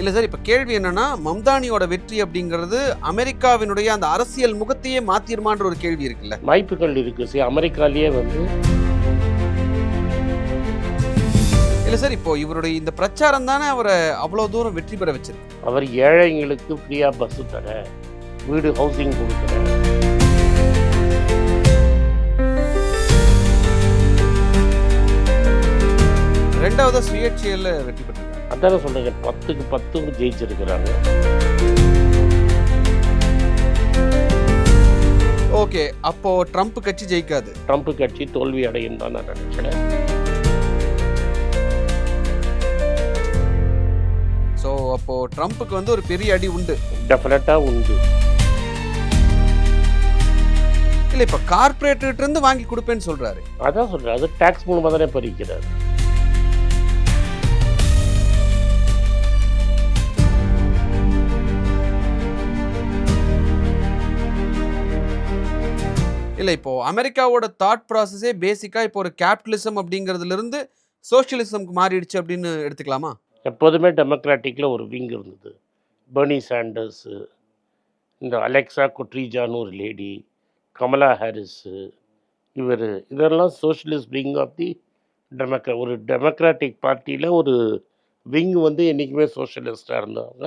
இல்ல சார் இப்ப கேள்வி என்னன்னா மம்தானியோட வெற்றி அப்படிங்கிறது அமெரிக்காவினுடைய அந்த அரசியல் முகத்தையே மாத்திருமான்ற ஒரு கேள்வி இருக்குல்ல. வாய்ப்புகள் இருக்குது சரி. அமெரிக்காலேயே வந்து இல்ல சார் இப்போ இவருடைய இந்த பிரச்சாரம் தானே அவரை அவ்வளவு தூரம் வெற்றி பெற வச்சிருக்கு. அவர் ஏழைங்களுக்கு ஃப்ரீயாக பஸ்ஸு தர வீடு ஹவுசிங் கொடுக்குறேன் ரெண்டாவது சுயேட்சையில வெற்றி பெற்றிருக்காங்க அதான சொல்கிறேன் பத்துக்கு பத்து ஜெயிச்சிருக்கிறாங்க. ஓகே அப்போ ட்ரம்ப் கட்சி ஜெயிக்காது. ட்ரம்ப் கட்சி தோல்வி அடையும் தான் நான் நினைக்கிறேன். ஸோ அப்போ ட்ரம்ப்புக்கு வந்து ஒரு பெரிய அடி உண்டு. டெஃபினட்டாக உண்டு. இல்ல இப்ப கார்பரேட்டர்கிட்ட இருந்து வாங்கி கொடுப்பேன்னு சொல்றாரு. அதான் சொல்கிறேன் அது டேக்ஸ் மூலமாக தானே பறிக்கிறார். இல்லை இப்போ அமெரிக்காவோட தாட் ப்ராசஸே பேசிக்காக இப்போ ஒரு கேபிட்டலிசம் அப்படிங்கிறதுல இருந்து சோஷியலிசம்க்கு மாறிடுச்சு அப்படின்னு எடுத்துக்கலாமா? எப்போதுமே டெமோக்ராட்டிக்கில் ஒரு விங் இருந்தது. பர்னி சாண்டர்ஸு இந்த அலெக்சா கொட்ரிஜான்னு ஒரு லேடி கமலா ஹாரிஸு இவர் இதெல்லாம் socialist wing of the democrat ஒரு டெமோக்ராட்டிக் பார்ட்டியில் ஒரு விங் வந்து என்றைக்குமே சோஷியலிஸ்டாக இருந்தவங்க.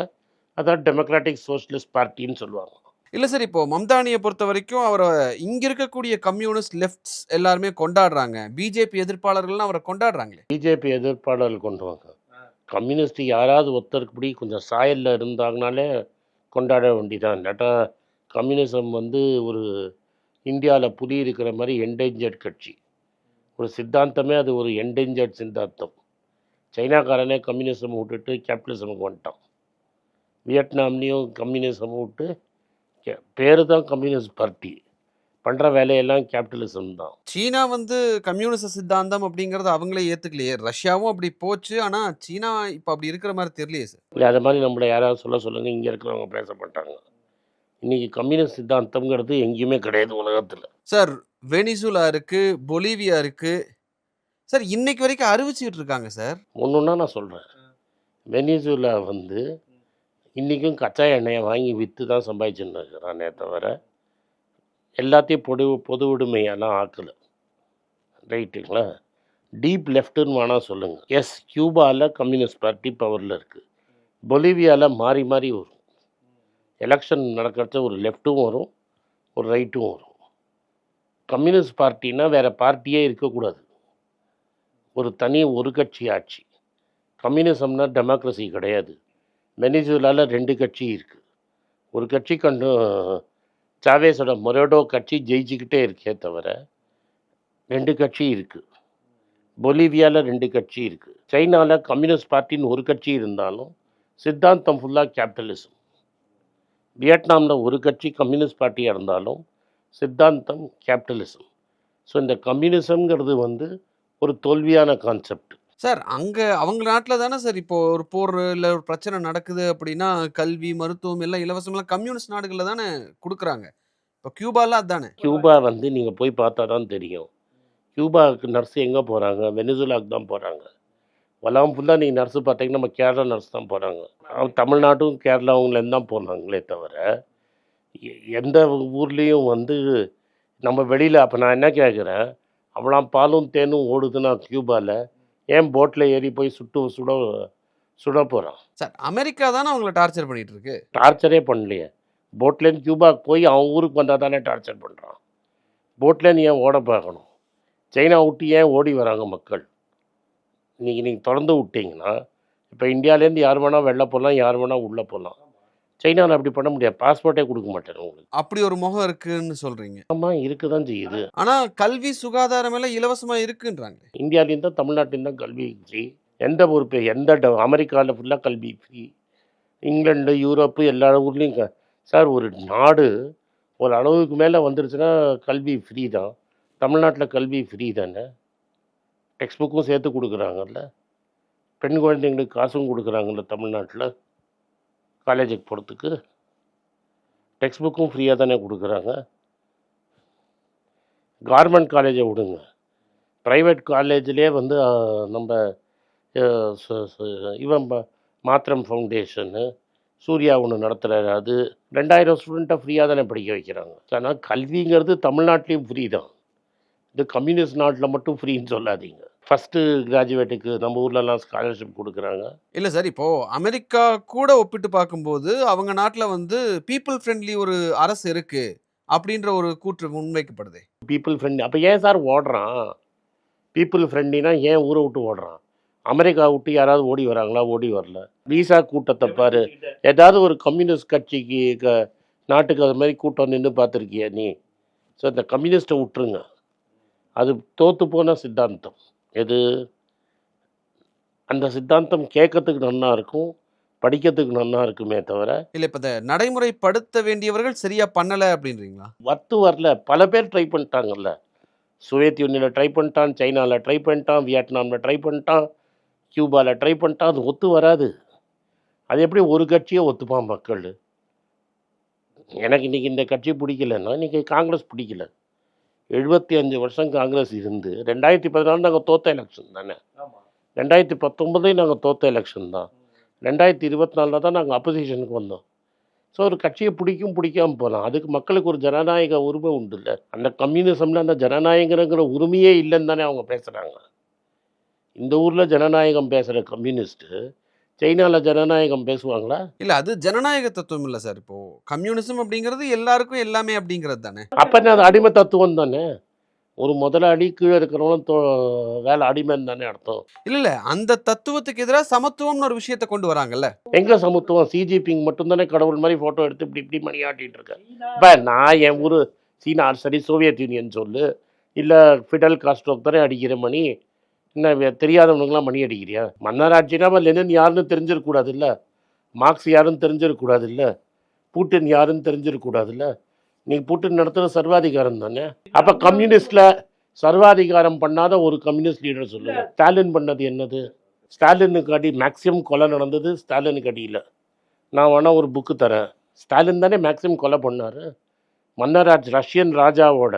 அதான் டெமோக்ராட்டிக் சோஷியலிஸ்ட் பார்ட்டின்னு சொல்லுவாங்க. இல்லை சார் இப்போ மம்தானியை பொறுத்த வரைக்கும் அவரை இங்கே இருக்கக்கூடிய கம்யூனிஸ்ட் லெஃப்ட்ஸ் எல்லாருமே கொண்டாடுறாங்க. பிஜேபி எதிர்ப்பாளர்கள்லாம் அவரை கொண்டாடுறாங்களே. பிஜேபி எதிர்ப்பாளர்கள் கொண்டு வாங்க. கம்யூனிஸ்ட் யாராவது ஒருத்தருக்குப்படி கொஞ்சம் சாயலில் இருந்தாங்கனாலே கொண்டாட வேண்டிதான். இல்லாட்டா கம்யூனிசம் வந்து ஒரு இந்தியாவில் புலி இருக்கிற மாதிரி என்டேஞ்சர்ட் கட்சி. ஒரு சித்தாந்தமே அது ஒரு என்டேஞ்சர்ட் சித்தாந்தம். சைனாக்காரனே கம்யூனிசம் விட்டுட்டு கேபிட்டலிசமுக்கு வந்துட்டான். வியட்நாம்லேயும் கம்யூனிசம் விட்டு பேர் தான் கம்யூனிஸ்ட் பார்ட்டி. பண்ணுற வேலையெல்லாம் கேபிட்டலிசம் தான். சீனா வந்து கம்யூனிச சித்தாந்தம் அப்படிங்கறத அவங்களே ஏத்துக்கலையே. ரஷ்யாவும் அப்படி போச்சு. ஆனா சீனா இப்ப அப்படி இருக்கிற மாதிரி தெரியலையே சார் இல்லை அது மாதிரி நம்மளை யாராவது சொல்ல சொல்லுங்கள் இங்கே இருக்கிறவங்க பேச மாட்டாங்க இன்றைக்கி கம்யூனிஸ்ட் சித்தாந்தம்ங்கிறது எங்கேயுமே கிடையாது உலகத்தில். சார் வெனிசுலா இருக்கு பொலிவியா இருக்கு. சார் இன்னைக்கு வரைக்கும் அறிவிச்சுக்கிட்டு இருக்காங்க சார் ஒன்றுன்னா நான் சொல்கிறேன் வெனிசுலா வந்து இன்றைக்கும் கச்சா எண்ணெயை வாங்கி விற்று தான் சம்பாதிச்சுன்னு இருக்கிறானே தவிர எல்லாத்தையும் பொது பொது விடுமையெல்லாம் ஆக்கலை. ரைட்டுங்களா? டீப் லெஃப்ட்டுன்னு வேணால் சொல்லுங்கள் எஸ் கியூபாவில் கம்யூனிஸ்ட் பார்ட்டி பவரில் இருக்குது பொலிவியாவில் மாறி மாறி வரும். எலெக்ஷன் நடக்கிறச்ச ஒரு லெஃப்ட்டும் வரும் ஒரு ரைட்டும் வரும். கம்யூனிஸ்ட் பார்ட்டினா வேறு பார்ட்டியே இருக்கக்கூடாது. ஒரு தனி ஒரு கட்சி ஆட்சி. கம்யூனிசம்னா டெமோக்ரஸி கிடையாது. வெனிசுலாவில் ரெண்டு கட்சி இருக்குது ஒரு கட்சி கண்டு சாவேஸோட மொரடோ கட்சி ஜெயிச்சுக்கிட்டே இருக்கே தவிர ரெண்டு கட்சி இருக்குது பொலிவியாவில் ரெண்டு கட்சி இருக்குது சைனாவில் கம்யூனிஸ்ட் பார்ட்டின்னு ஒரு கட்சி இருந்தாலும் சித்தாந்தம் ஃபுல்லாக கேபிட்டலிசம் வியட்நாமில் ஒரு கட்சி கம்யூனிஸ்ட் பார்ட்டியாக இருந்தாலும் சித்தாந்தம் கேபிட்டலிசம் ஸோ இந்த கம்யூனிசம்ங்கிறது வந்து ஒரு தோல்வியான கான்செப்ட் சார் அங்கே அவங்க நாட்டில் தானே சார் இப்போ ஒரு போர் இல்லை ஒரு பிரச்சனை நடக்குது அப்படின்னா கல்வி மருத்துவம் எல்லாம் இலவசமெல்லாம் கம்யூனிஸ்ட் நாடுகளில் தானே கொடுக்குறாங்க. இப்போ கியூபாலாம் அதானே? கியூபா வந்து நீங்கள் போய் பார்த்தா தான் தெரியும். கியூபாவுக்கு நர்ஸ் எங்கே போகிறாங்க வெனிசுலாவுக்கு தான் போகிறாங்க வலாம் ஃபுல்லாக நீங்கள் நர்ஸு பார்த்தீங்கன்னா நம்ம கேரளா நர்ஸ் தான் போகிறாங்க தமிழ்நாட்டும் கேரளாவுங்களேருந்து தான் போனாங்களே தவிர எ- எந்த ஊர்லேயும் வந்து நம்ம வெளியில் அப்போ நான் என்ன கேட்குறேன் அவ்வளோ பாலும் தேனும் ஓடுதுன்னா கியூபாவில் ஏன் போட்டில் ஏறி போய் சுட்டு சுட சுட போகிறான் சார் அமெரிக்கா தானே அவங்கள டார்ச்சர் பண்ணிட்டு இருக்கு டார்ச்சரே பண்ணலையே. போட்லேருந்து கியூபாக்கு போய் அவன் ஊருக்கு வந்தால் தானே டார்ச்சர் பண்ணுறான் போட்லேருந்து ஏன் ஓட பார்க்கணும் சைனா விட்டு ஏன் ஓடி வராங்க மக்கள்? இன்றைக்கி நீங்கள் திறந்து விட்டீங்கன்னா இப்போ இந்தியாவிலேருந்து யார் வேணால் வெளில போகலாம் யார் வேணால் உள்ளே போகலாம் சைனாவில் அப்படி பண்ண முடியாது. பாஸ்போர்ட்டே கொடுக்க மாட்டேன் உங்களுக்கு அப்படி ஒரு முகம் இருக்குன்னு சொல்றீங்க. ஆமாம் இருக்க தான் செய்யுது. ஆனா கல்வி சுகாதாரம் எல்லாம் இலவசமா இருக்குன்றாங்க இந்தியாவிலேருந்து தான் தமிழ்நாட்டிலேருந்து தான் கல்வி ஃப்ரீ எந்த ஒரு பெ- எந்த ட- அமெரிக்காவில் ஃபுல்லாக கல்வி ஃப்ரீ இங்கிலாந்து யூரோப்பு எல்லா ஊர்லேயும் க சார் ஒரு நாடு ஒரு அளவுக்கு மேலே வந்துருச்சுன்னா கல்வி ஃப்ரீ தான். தமிழ்நாட்டில் கல்வி ஃப்ரீ தானே? டெக்ஸ்ட் புக்கும் சேர்த்து கொடுக்குறாங்கல்ல. பெண் குழந்தைங்களுக்கு காசும் கொடுக்குறாங்கல்ல தமிழ்நாட்டில். காலேஜுக்கு போகிறதுக்கு டெக்ஸ்ட் புக்கும் ஃப்ரீயாக தானே கொடுக்குறாங்க. கார்மெண்ட் காலேஜை விடுங்க. ப்ரைவேட் காலேஜிலே வந்து நம்ம இவன் மாத்திரம் ஃபவுண்டேஷனு சூர்யா ஒன்று நடத்துகிறாரு அது ரெண்டாயிரம் ஸ்டூடெண்ட்டை ஃப்ரீயாக தானே படிக்க வைக்கிறாங்க. ஆனால் கல்விங்கிறது தமிழ்நாட்டிலையும் ஃப்ரீ தான். இது கம்யூனிஸ்ட் நாட்டில் மட்டும் ஃப்ரீன்னு சொல்லாதீங்க. ஃபஸ்ட்டு கிராஜுவேட்டுக்கு நம்ம ஊர்லலாம் ஸ்காலர்ஷிப் கொடுக்குறாங்க. இல்ல சார் இப்போ அமெரிக்கா கூட ஒப்பிட்டு பார்க்கும்போது அவங்க நாட்டுல வந்து பீப்புள் ஃப்ரெண்ட்லி ஒரு அரசு இருக்கு அப்படின்ற ஒரு கூற்று முன்வைக்கப்படுது. பீப்புள் ஃப்ரெண்ட்லி அப்போ ஏன் சார் ஓடுறான்? பீப்புள் ஃப்ரெண்ட்லினா ஏன் ஊரை விட்டு ஓடுறான்? அமெரிக்கா விட்டு யாராவது ஓடி வராங்களா? ஓடி வரல. விசா கூட்டத்தை பாரு. ஏதாவது ஒரு கம்யூனிஸ்ட் கட்சிக்கு க நாட்டுக்கு அது மாதிரி கூட்டம் நின்று பார்த்துருக்கியா நீ? ஸோ இந்த கம்யூனிஸ்ட்டை விட்டுருங்க. அது தோற்று போன சித்தாந்தம். எது? அந்த சித்தாந்தம் கேட்கறதுக்கு நன்னா இருக்கும் படிக்கிறதுக்கு நன்னா இருக்குமே தவிர இல்ல இப்ப இந்த நடைமுறைப்படுத்த வேண்டியவர்கள் சரியா பண்ணல அப்படின்றீங்களா? வத்து வரல. பல பேர் ட்ரை பண்ணிட்டாங்கல்ல. சோவியத் யூனியனில் ட்ரை பண்ணிட்டான் சைனாவில் ட்ரை பண்ணிட்டான் வியட்நாமில் ட்ரை பண்ணிட்டான் கியூபாவில் ட்ரை பண்ணிட்டான். அது ஒத்து வராது. அது எப்படி ஒரு கட்சியை ஒத்துப்பான் மக்கள்? எனக்கு இன்றைக்கி இந்த கட்சி பிடிக்கலன்னா இன்றைக்கி காங்கிரஸ் பிடிக்கல. எழுபத்தி அஞ்சு வருஷம் காங்கிரஸ் இருந்து ரெண்டாயிரத்தி பதினாலு நாங்கள் தோத்த எலெக்ஷன் தானே? ரெண்டாயிரத்தி பத்தொம்பதையும் நாங்கள் தோத்த எலெக்ஷன் தான். ரெண்டாயிரத்தி இருபத்தி நாலில் தான் நாங்கள் அப்போசிஷனுக்கு வந்தோம். ஸோ ஒரு கட்சியை பிடிக்கும் பிடிக்காம போகலாம் அதுக்கு மக்களுக்கு ஒரு ஜனநாயக உரிமை உண்டு இல்லை அந்த கம்யூனிசமில் அந்த ஜனநாயகங்கிற உரிமையே இல்லைன்னு தானே அவங்க பேசுகிறாங்க இந்த ஊரில் ஜனநாயகம் பேசுகிற கம்யூனிஸ்ட்டு சைனாவில் ஜனநாயகம் பேசுவாங்களா? இல்ல அது ஜனநாயக தத்துவம் இல்ல சார். இப்போ கம்யூனிசம் அப்படிங்கிறது எல்லாருக்கும் எல்லாமே அப்படிங்கிறது தானே? அப்போ அது அடிமை தத்துவம் தானே? ஒரு முதலாளி கீழே இருக்கிறவங்களும் வேலை அடிமைன்னு தானே அர்த்தம். இல்ல இல்ல. அந்த தத்துவத்துக்கு எதிராக சமத்துவம்னு ஒரு விஷயத்தை கொண்டு வராங்கல்ல? எங்கே சமத்துவம்? சிஜிபிங் மட்டும்தானே கடவுள் மாதிரி ஃபோட்டோ எடுத்து இப்படி இப்படி மணி ஆட்டிகிட்டு இருக்கேன் இப்போ நான் என் ஊர் சீனா சரி சோவியத் யூனியன் சொல்லு. இல்லை ஃபிடல் காஸ்ட்ரோக் தானே அடிக்கிற மணி. என்ன தெரியாதவனுங்களாம் மணி அடிக்கிறியா? மன்னராட்சினா அப்ப லெனின் யாருன்னு தெரிஞ்சிருக்கூடாது இல்லை மார்க்ஸ் யாருன்னு தெரிஞ்சிருக்கூடாது இல்லை பூட்டின் யாருன்னு தெரிஞ்சிருக்கூடாது இல்லை நீ பூட்டின் நடத்துகிற சர்வாதிகாரம் தானே? அப்போ கம்யூனிஸ்டில் சர்வாதிகாரம் பண்ணாத ஒரு கம்யூனிஸ்ட் லீடர் சொல்லுங்க. ஸ்டாலின் பண்ணது என்னது? ஸ்டாலினுக்கு அடி மேக்ஸிமம் கொலை நடந்தது ஸ்டாலினுக்கு அடியில். நான் வேணால் ஒரு புக்கு தரேன். ஸ்டாலின் தானே மேக்ஸிமம் கொலை பண்ணார்? மன்னராஜ் ரஷ்யன் ராஜாவோட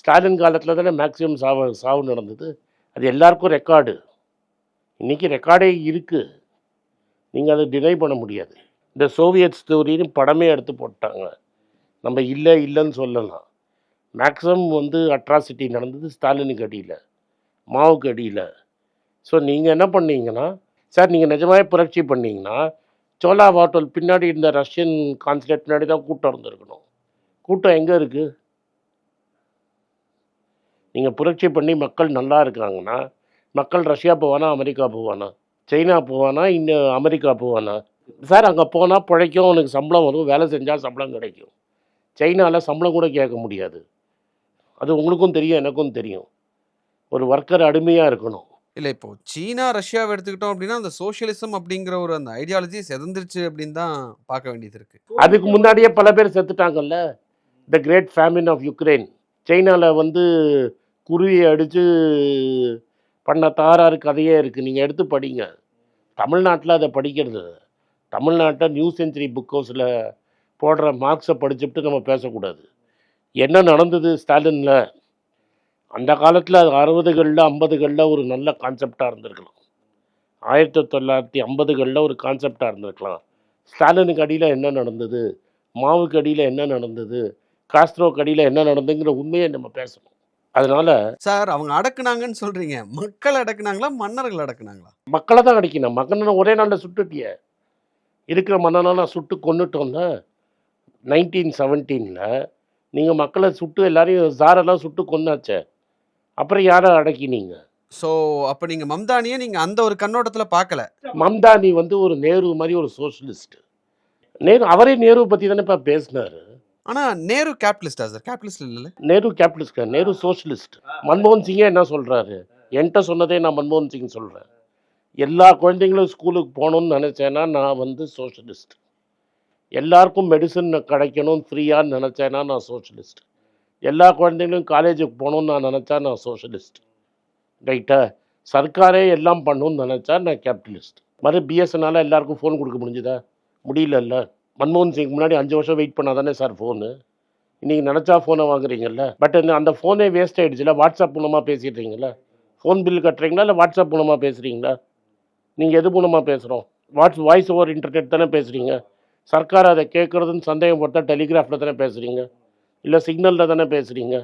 ஸ்டாலின் காலத்தில் தானே மேக்ஸிமம் சாவு சாவு நடந்தது? அது எல்லாருக்கும் ரெக்கார்டு இன்றைக்கி ரெக்கார்டே இருக்குது நீங்கள் அதை டினை பண்ண முடியாது. இந்த சோவியத் ஸ்டோரின்னு படமே எடுத்து போட்டாங்க. நம்ம இல்லை இல்லைன்னு சொல்லலாம். மேக்ஸிமம் வந்து அட்ராசிட்டி நடந்தது ஸ்டாலினுக்கு அடியில் மாவுக்கு அடியில். ஸோ நீங்கள் என்ன பண்ணீங்கன்னா சார் நீங்கள் நிஜமாவே புரட்சி பண்ணீங்கன்னா சோலா வாட்டல் பின்னாடி இருந்த ரஷ்யன் கான்சுலேட் பின்னாடி தான் கூட்டம் இருந்திருக்கணும். கூட்டம் எங்கே இருக்குது நீங்கள் புரட்சி பண்ணி மக்கள் நல்லா இருக்காங்கன்னா மக்கள் ரஷ்யா போவானா அமெரிக்கா போவானா? சைனா போவானா இன்னும் அமெரிக்கா போவானா? சார் அங்கே போனால் பிழைக்கும் உனக்கு சம்பளம் வரும் வேலை செஞ்சால் சம்பளம் கிடைக்கும். சைனாவில் சம்பளம் கூட கேட்க முடியாது. அது உங்களுக்கும் தெரியும் எனக்கும் தெரியும். ஒரு ஒர்க்கர் அடிமையாக இருக்கணும். இல்ல இப்போ சீனா ரஷ்யாவை எடுத்துக்கிட்டோம் அப்படின்னா அந்த சோஷியலிசம் அப்படிங்கிற ஒரு அந்த ஐடியாலஜி செதந்துருச்சு அப்படின்னு தான் பார்க்க வேண்டியது இருக்கு. அதுக்கு முன்னாடியே பல பேர் செத்துட்டாங்கல்ல? The great famine of Ukraine சைனாவில் வந்து குருவியை அடித்து பண்ண தாராறு கதையே இருக்குது நீங்கள் எடுத்து படிங்க. தமிழ்நாட்டில் அதை படிக்கிறது தமிழ்நாட்டை நியூ செஞ்சுரி புக் ஹவுஸில் போடுற மார்க்ஸை படிச்சுட்டு நம்ம பேசக்கூடாது. என்ன நடந்தது ஸ்டாலினில்? அந்த காலத்தில் அது அறுபதுகளில் ஐம்பதுகளில் ஒரு நல்ல கான்செப்டாக இருந்திருக்கலாம். ஆயிரத்தி தொள்ளாயிரத்தி ஐம்பதுகளில் ஒரு கான்செப்டாக இருந்திருக்கலாம். ஸ்டாலினுக்கு அடியில் என்ன நடந்தது? மாவுக்கு அடியில் என்ன நடந்தது? காஸ்ட்ரோக்கு அடியில் என்ன நடந்ததுங்கிற உண்மையை நம்ம பேசணும். அதனால சார் அவங்க அடக்குனாங்கன்னு சொல்றீங்க. மக்கள் அடக்குனாங்களா மன்னர்கள் அடக்குனாங்களா? மக்களை தான் அடிக்கணும். மகனை ஒரே நாளில் சுட்டுட்டிய. இருக்கிற மன்னனெல்லாம் சுட்டு கொண்டுட்டோம்ல நைன்டீன் செவன்டீனில் நீங்கள் மக்களை சுட்டு எல்லாரையும் ஜாரெல்லாம் சுட்டு கொன்னாச்சே. அப்புறம் யாரை அடக்கினீங்க? சோ அப்ப நீங்க மம்தானியை நீங்க அந்த ஒரு கண்ணோட்டத்துல பார்க்கல மம்தானி வந்து ஒரு நேரு மாதிரி ஒரு சோஷலிஸ்ட் நேரு அவரே நேரு பற்றி தானேப்பா பேசினாரு. ஆனா நேரு கேபிட்டலிஸ்டா சார் கேபிட்டலிஸ்ட் இல்ல நேரு கேபிட்டலிஸ்ட் நேரு சோஷலிஸ்ட் மன்மோகன் சிங்கே என்ன சொல்கிறாரு என்கிட்ட சொன்னதே நான் மன்மோகன் சிங் சொல்கிறேன் எல்லா குழந்தைங்களும் ஸ்கூலுக்கு போகணும்னு நினச்சேன்னா நான் வந்து சோஷலிஸ்ட் எல்லாருக்கும் மெடிசன் கிடைக்கணும் ஃப்ரீயான்னு நினச்சேன்னா நான் சோஷலிஸ்ட் எல்லா குழந்தைங்களும் காலேஜுக்கு போகணும்னு நான் நினச்சா நான் சோஷலிஸ்ட் ரைட்டா சர்க்காரே எல்லாம் பண்ணணும்னு நினச்சா நான் கேபிட்டலிஸ்ட் மறு பிஎஸ்என்னால் எல்லாருக்கும் ஃபோன் கொடுக்க முடிஞ்சுதா? முடியலல்ல. மன்மோகன் சிங் முன்னாடி அஞ்சு வருஷம் வெயிட் பண்ணால் தானே சார் ஃபோனு இன்றைக்கி நினச்சா ஃபோனை வாங்குறீங்கல்ல? பட் அந்த ஃபோனே வேஸ்ட் ஆகிடுச்சுல வாட்ஸ்அப் மூலமாக பேசிடுறீங்களா ஃபோன் பில் கட்டுறீங்களா இல்லை வாட்ஸ்அப் மூலமாக பேசுகிறீங்களா நீங்கள் எது மூலமாக பேசுகிறோம் வாட்ஸ் வாய்ஸ் ஓவர் இன்டர்நெட் தானே பேசுகிறீங்க சர்க்கார் அதை கேட்குறதுன்னு சந்தேகப்பட்டா டெலிகிராஃபில் தானே பேசுகிறீங்க இல்லை சிக்னலில் தானே பேசுகிறீங்க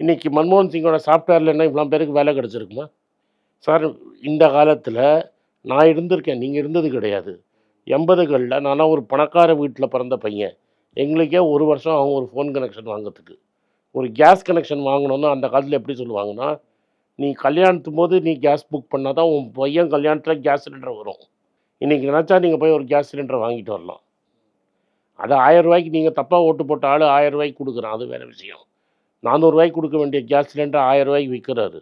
இன்றைக்கி மன்மோகன் சிங்கோட சாஃப்ட்வேரில் என்ன இவ்வளோ பேருக்கு வேலை கிடச்சிருக்குமா? சார் இந்த காலத்தில் நான் இருந்திருக்கேன். நீங்கள் இருந்தது கிடையாது. எண்பதுகளில் நான்லாம் ஒரு பணக்கார வீட்டில் பிறந்த பையன். எங்களுக்கே ஒரு வருஷம் அவங்க ஒரு ஃபோன் கனெக்ஷன் வாங்குறதுக்கு. ஒரு கேஸ் கனெக்ஷன் வாங்கணும்னா அந்த காலத்தில் எப்படி சொல்லுவாங்கன்னா நீ கல்யாணத்தும் போது நீ கேஸ் புக் பண்ணால் தான் உன் பையன் கல்யாணத்தில் கேஸ் சிலிண்டர் வரும். இன்றைக்கி நினச்சா நீங்கள் போய் ஒரு கேஸ் சிலிண்டர் வாங்கிட்டு வரலாம். அது ஆயிரம் ரூபாய்க்கு நீங்கள் தப்பாக ஓட்டு போட்ட ஆள் ஆயிரம் ரூபாய்க்கு கொடுக்குறான். அது வேறு விஷயம். நானூறுரூவாய்க்கு கொடுக்க வேண்டிய கேஸ் சிலிண்டர் ஆயிரம் ரூபாய்க்கு விற்கிறாரு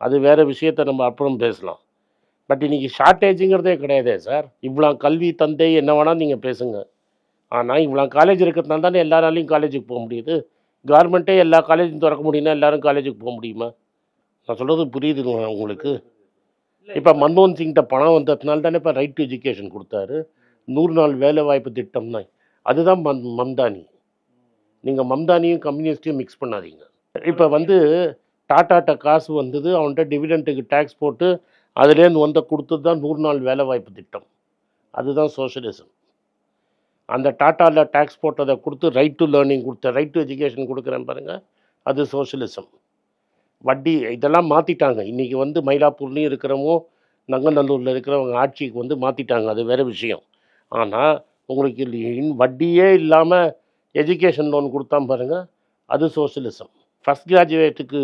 அது வேறு விஷயத்தை நம்ம அப்புறம் பேசலாம். பட் இன்றைக்கி ஷார்ட்டேஜுங்கிறதே கிடையாதே சார் இவ்வளோ கல்வி தந்தை என்ன வேணால் நீங்கள் பேசுங்க. ஆனால் இவ்வளோ காலேஜ் இருக்கிறதுனால தானே எல்லாராலையும் காலேஜுக்கு போக முடியுது? கவர்மெண்ட்டே எல்லா காலேஜும் திறக்க முடியும்னா எல்லாரும் காலேஜுக்கு போக முடியுமா? நான் சொல்கிறது புரியுதுங்க உங்களுக்கு. இப்போ மன்மோகன் சிங்கிட்ட பணம் வந்ததுனால தானே இப்போ ரைட் டு எஜுகேஷன் கொடுத்தாரு. நூறு நாள் வேலை வாய்ப்பு தான் அதுதான் மம் மம்தானி. நீங்கள் மம்தானியும் கம்யூனிஸ்டையும் மிக்ஸ் பண்ணாதீங்க. இப்போ வந்து டாட்டாட்ட காசு வந்தது அவன்கிட்ட டிவிடெண்ட்டுக்கு டேக்ஸ் போட்டு அதுலேருந்து வந்த கொடுத்தது தான் நூறு நாள் வேலைவாய்ப்பு திட்டம். அதுதான் சோஷியலிசம் அந்த டாட்டாவில் டேக்ஸ் போட்டதை கொடுத்து ரைட் டு லேர்னிங் கொடுத்த ரைட் டு எஜுகேஷன் கொடுக்குறேன் பாருங்கள் அது சோஷியலிசம் வட்டி இதெல்லாம் மாற்றிட்டாங்க இன்றைக்கி வந்து மயிலாப்பூர்லேயும் இருக்கிறவங்க நங்கநல்லூரில் இருக்கிறவங்க ஆட்சிக்கு வந்து மாற்றிட்டாங்க அது வேறு விஷயம். ஆனால் உங்களுக்கு இன் வட்டியே இல்லாமல் எஜுகேஷன் லோன் கொடுத்தா பாருங்கள் அது சோஷியலிசம் ஃபஸ்ட் கிராஜுவேட்டுக்கு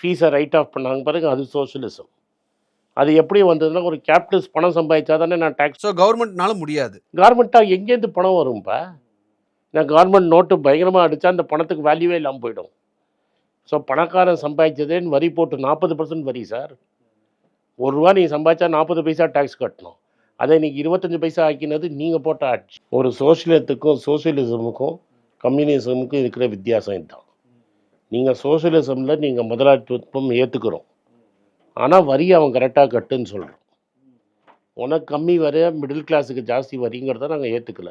ஃபீஸை ரைட் ஆஃப் பண்ணாங்க. பாருங்க அது சோஷியலிசம் அது எப்படி வந்ததுன்னா ஒரு கேபிட்டல்ஸ் பணம் சம்பாதிச்சா தானே நான் டேக்ஸ் ஸோ கவர்மெண்ட்னால முடியாது. கவர்மெண்ட்டாக எங்கேருந்து பணம் வரும்ப்பா நான் கவர்மெண்ட் நோட்டு பயங்கரமாக அடித்தா அந்த பணத்துக்கு வேல்யூவே இல்லாமல் போயிடும். ஸோ பணக்காரன் சம்பாதிச்சதேன்னு வரி போட்டு நாற்பது பர்சன்ட் வரி சார் ஒரு ரூபா நீங்கள் சம்பாதிச்சா நாற்பது பைசா டேக்ஸ் கட்டணும். அதை இன்னைக்கு இருபத்தஞ்சி பைசா ஆக்கினது நீங்கள் போட்ட ஆட்சி. ஒரு சோசியலிசத்துக்கும் சோசியலிசமுக்கும் கம்யூனிசமுக்கும் இருக்கிற வித்தியாசம் இதுதான் நீங்கள் சோசியலிசமில் நீங்கள் முதலாளித்துவம் ஏற்றுக்கிறோம் ஆனால் வரி அவன் கரெக்டாக கட்டுன்னு சொல்கிறோம் உனக்கு கம்மி வரி மிடில் கிளாஸுக்கு ஜாஸ்தி வரிங்கிறத நாங்கள் ஏற்றுக்கல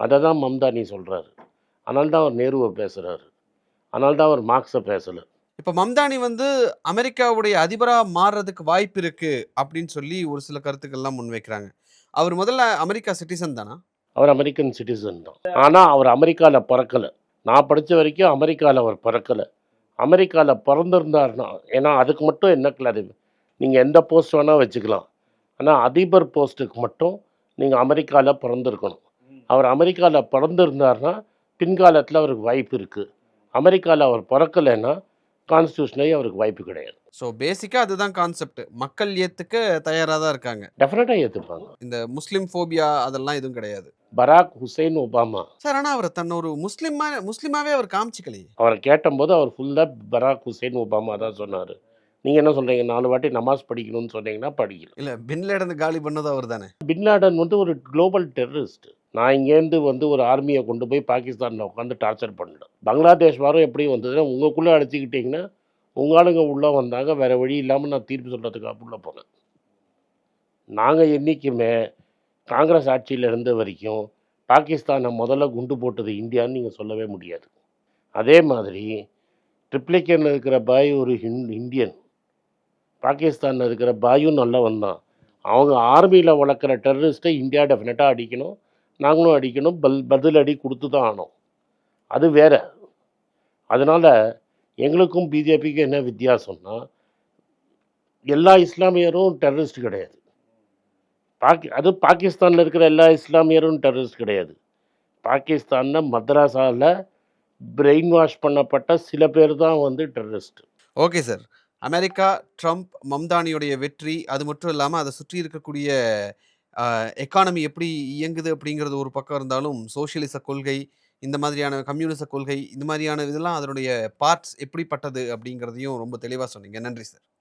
அதை தான் மம்தானி சொல்கிறாரு அதனால தான் அவர் நேருவை பேசுகிறாரு அதனால தான் அவர் மார்க்ஸை பேசலை. இப்போ மம்தானி வந்து அமெரிக்காவுடைய அதிபரா மாறுறதுக்கு வாய்ப்பு இருக்கு அப்படின்னு சொல்லி ஒரு சில கருத்துக்கள்லாம் முன்வைக்கிறாங்க. அவர் முதல்ல அமெரிக்கா சிட்டிசன் தானா? அவர் அமெரிக்கன் சிட்டிசன் தான். ஆனால் அவர் அமெரிக்காவில் பிறக்கலை. நான் படித்த வரைக்கும் அமெரிக்காவில் அவர் பிறக்கலை. அமெரிக்காவில் பிறந்திருந்தாருன்னா ஏன்னா அதுக்கு மட்டும் என்ன கிளாரி நீங்கள் எந்த போஸ்ட் வேணால் வச்சுக்கலாம். ஆனால் அதிபர் போஸ்ட்டுக்கு மட்டும் நீங்கள் அமெரிக்காவில் பிறந்திருக்கணும். அவர் அமெரிக்காவில் பிறந்திருந்தாருன்னா பின்காலத்தில் அவருக்கு வாய்ப்பு இருக்குது அமெரிக்காவில் அவர் பிறக்கலைன்னா கான்ஸ்டியூஷனே அவருக்கு வாய்ப்பு கிடையாது. ஸோ பேசிக்காக அதுதான் கான்செப்ட் மக்கள் ஏற்றுக்க தயாராக தான் இருக்காங்க. டெஃபினட்டாக ஏற்றுப்பாங்க இந்த முஸ்லீம் ஃபோபியா அதெல்லாம் எதுவும் கிடையாது. பராக் ஹுசைன் ஒபாமா. சார் ஆனால் அவர் தன்னை ஒரு முஸ்லீமா முஸ்லீமாவே அவர் காமிச்சிக்கலையே. அவரை கேட்டபோது அவர் ஃபுல்லாக பராக் ஹுசைன் ஒபாமா தான் சொன்னார். நீங்கள் என்ன சொல்கிறீங்க நாலு வாட்டி நமாஸ் படிக்கணும்னு சொன்னீங்கன்னா படிக்கல. இல்லை பின்லேடன் காலி பண்ணது அவர் தானே? பின்லாடன் வந்து ஒரு குளோபல் டெரரிஸ்ட். நான் இங்கேருந்து வந்து ஒரு ஆர்மியை கொண்டு போய் பாகிஸ்தானில் உட்காந்து டார்ச்சர் பண்ணிட்டேன். பங்களாதேஷ் வாரம் எப்படி வந்ததுன்னா உங்களுக்குள்ளே அடிச்சுக்கிட்டிங்கன்னா உங்கள் ஆளுங்க உள்ளே வந்தாங்க. வேறு வழி இல்லாமல் நான் தீர்ப்பு சொல்கிறதுக்காக உள்ளே போனேன். நாங்கள் என்றைக்குமே காங்கிரஸ் ஆட்சியில் இருந்த வரைக்கும் பாகிஸ்தானை முதல்ல குண்டு போட்டது இந்தியான்னு நீங்கள் சொல்லவே முடியாது. அதே மாதிரி ட்ரிப்ளிகேனில் இருக்கிற பாய் ஒரு ஹிந் இந்தியன் பாகிஸ்தானில் இருக்கிற பாயும் நல்லவன் தான். அவங்க ஆர்மியில் வளர்க்குற டெரரிஸ்ட்டை இந்தியா டெஃபினட்டாக அடிக்கணும் நாங்களும் அடிக்கணும் பல் பதில் அடி கொடுத்து தான் ஆனோம் அது வேற. அதனால் எங்களுக்கும் பிஜேபிக்கும் என்ன வித்தியாசம்னா எல்லா இஸ்லாமியரும் டெரரிஸ்ட் கிடையாது. பாக்கி அது பாகிஸ்தானில் இருக்கிற எல்லா இஸ்லாமியரும் டெரரிஸ்ட் கிடையாது. பாகிஸ்தானில் மத்ராஸாவில் பிரெயின் வாஷ் பண்ணப்பட்ட சில பேர் தான் வந்து terrorist okay sir America Trump மம்தானியுடைய வெற்றி அது மட்டும் இல்லாமல் அதை சுற்றி இருக்கக்கூடிய எக்கானமி எப்படி இயங்குது அப்படிங்கிறது ஒரு பக்கம் இருந்தாலும் சோசியலிச கொள்கை இந்த மாதிரியான கம்யூனிச கொள்கை இந்த மாதிரியான இதெல்லாம் அதனுடைய பார்ட்ஸ் எப்படிப்பட்டது அப்படிங்கிறதையும் ரொம்ப தெளிவாக சொன்னீங்க. நன்றி சார்